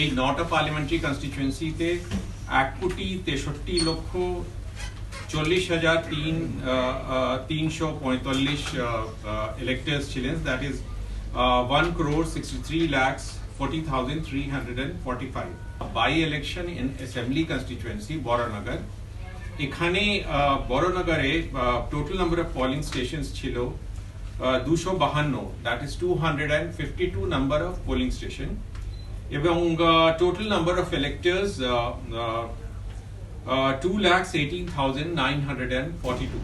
এই নটা পার্লামেন্টারি কনস্টিটিউয়েন্সিতে এক কোটি তেষট্টি লক্ষ চল্লিশ হাজার তিন তিনশো পঁয়তাল্লিশ ইলেক্টার্স ছিলেন। That is one crore sixty three lakhs forty thousand three hundred and five by election in assembly constituency Baranagar এখানে ah, বড়নগরে total number of polling stations ছিল দুশো বাহান্ন। That is two hundred and fifty two number of polling station এবং total number of electors two lakhs eighteen thousand nine hundred and forty two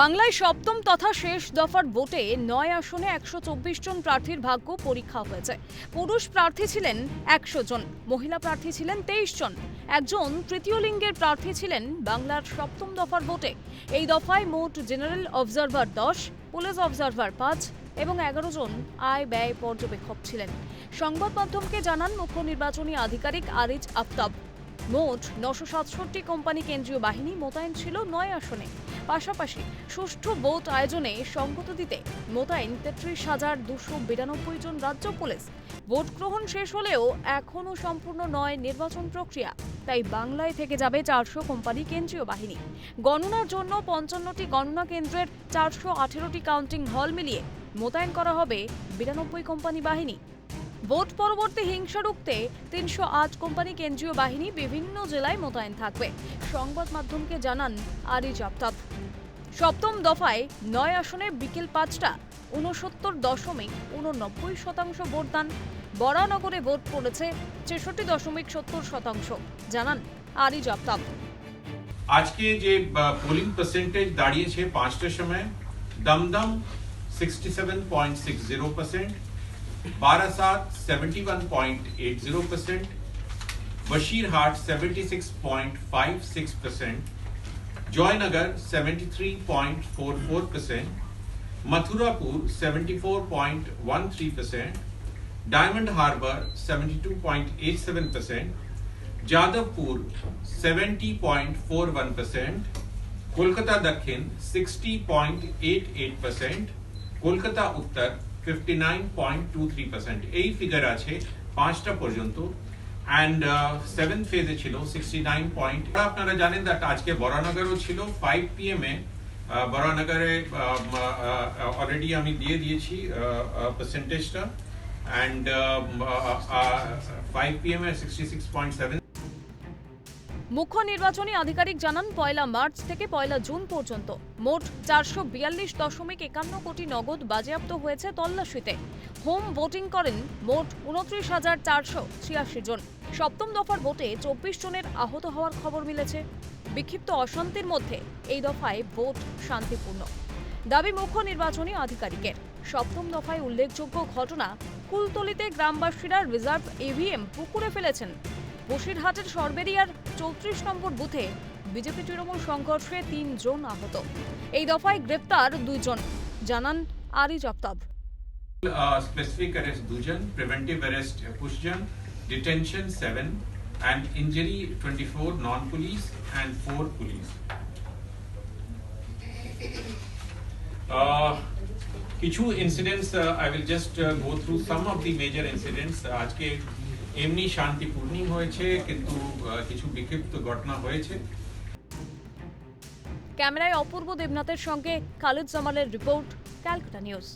বাংলায় সপ্তম তথা শেষ দফার ভোটে নয় আসনে একশো চব্বিশ জন প্রার্থীর ভাগ্য পরীক্ষা হয়েছে। পুরুষ প্রার্থী ছিলেন একশো জন, মহিলা প্রার্থী ছিলেন তেইশ জন। একজন তৃতীয় লিঙ্গের প্রার্থী ছিলেন বাংলার সপ্তম দফার ভোটে। এই দফায় মোট জেনারেল অবজারভার দশ, পুলিশ অবজারভার পাঁচ এবং এগারো জন আয় ব্যয় পর্যবেক্ষক ছিলেন। সংবাদ মাধ্যমকে জানান, মুখ্য নির্বাচনী আধিকারিক আরিজ আফতাব। মোট নশো সাতষট্টি কোম্পানি কেন্দ্রীয় বাহিনী মোতায়েন ছিল নয় আসনে। পাশাপাশি সুষ্ঠু ভোট আয়োজনে সঙ্গত দিতে মোতায়েন তেত্রিশ হাজার দুশো বিরানব্বই জন রাজ্য পুলিশ। ভোট গ্রহণ শেষ হলেও এখনও সম্পূর্ণ নয় নির্বাচন প্রক্রিয়া। তাই বাংলায় থেকে যাবে চারশো কোম্পানি কেন্দ্রীয় বাহিনী। গণনার জন্য পঞ্চান্নটি গণনা কেন্দ্রের চারশো আঠেরোটি কাউন্টিং হল মিলিয়ে মোতায়েন করা হবে বিরানব্বই কোম্পানি বাহিনী। ভোট পরবর্তী হিংসা রুখতে তিনশো আট কোম্পানি কেন্দ্রীয় বাহিনী বিভিন্ন জেলায় মোতায়েন থাকবে, সংবাদ মাধ্যমকে জানান আরিজ আফতাব। সপ্তম দফায় নয় আসনে বিকেল পাঁচটা উনসত্তর দশমিক উননব্বই শতাংশ ভোটদান বরানগরে ভোট পড়েছে ছেষট্টি দশমিক সত্তর শতাংশ, জানান আরিজ আফতাব। আজকে যে পোলিং পার্সেন্টেজ দাঁড়িয়েছে পাঁচটার সময়, Dum Dum sixty seven point six zero percent Barasat seventy one point eight zero percent Basirhat seventy six point five six percent Jaynagar seventy three point four four percent Mathurapur seventy four point one three percent Diamond Harbour seventy two point eight seven percent Jadavpur seventy point four one percent Kolkata দক্ষিণ sixty point eight eight percent Kolkata উত্তর fifty nine point two three percent এই figure আছে পাঁচটা পর্যন্ত। And seventh ফেজে ছিল sixty nine point আপনারা জানেন দ্যাট আজকে বরানগরও ছিল। ফাইভ পি এম এ বরানগরে অলরেডি আমি দিয়ে দিয়েছি পার্সেন্টেজটা and five P M sixty six point seven মুখ্য নির্বাচনী আধিকারিক জানান, পয়লা মার্চ থেকে পয়লা জুন পর্যন্ত মোট চারশো বিয়াল্লিশ দশমিক একান্ন কোটি নগদ বাজেয়াপ্ত হয়েছে তল্লাশিতে। হোম ভোটিং করেন মোট উনত্রিশ হাজার চারশো ছিয়াশি জন। সপ্তম দফার ভোটে চব্বিশ জনের আহত হওয়ার খবর মিলেছে। বিক্ষিপ্ত অশান্তির মধ্যে এই দফায় ভোট শান্তিপূর্ণ। দাবি মুখ্য নির্বাচনী আধিকারিকের। সপ্তম দফায় উল্লেখযোগ্য ঘটনা কুলতলিতে গ্রামবাসীরা রিজার্ভ ইভিএম পুকুরে ফেলেছেন। বসিরহাটের সরবেরিয়ার চৌত্রিশ নম্বর বুথে বিজেপি তৃণমূল সংঘর্ষে তিনজন আহত। এই দফায় গ্রেপ্তার দুইজন। জানান আরিজ আফতাব specific arrest দুজন preventive arrest একুশ জন detention seven and injury 24 non-police and four police Uh, কিছু incidents I will just go through some of the major incidents আজকে এমনি শান্তিপূর্ণই হয়েছে, কিন্তু কিছু বিক্ষিপ্ত ঘটনা হয়েছে। ক্যামেরায় অপূর্ব দেবনাথের সঙ্গে খালিদ জামালের রিপোর্ট, ক্যালকাটা নিউজ।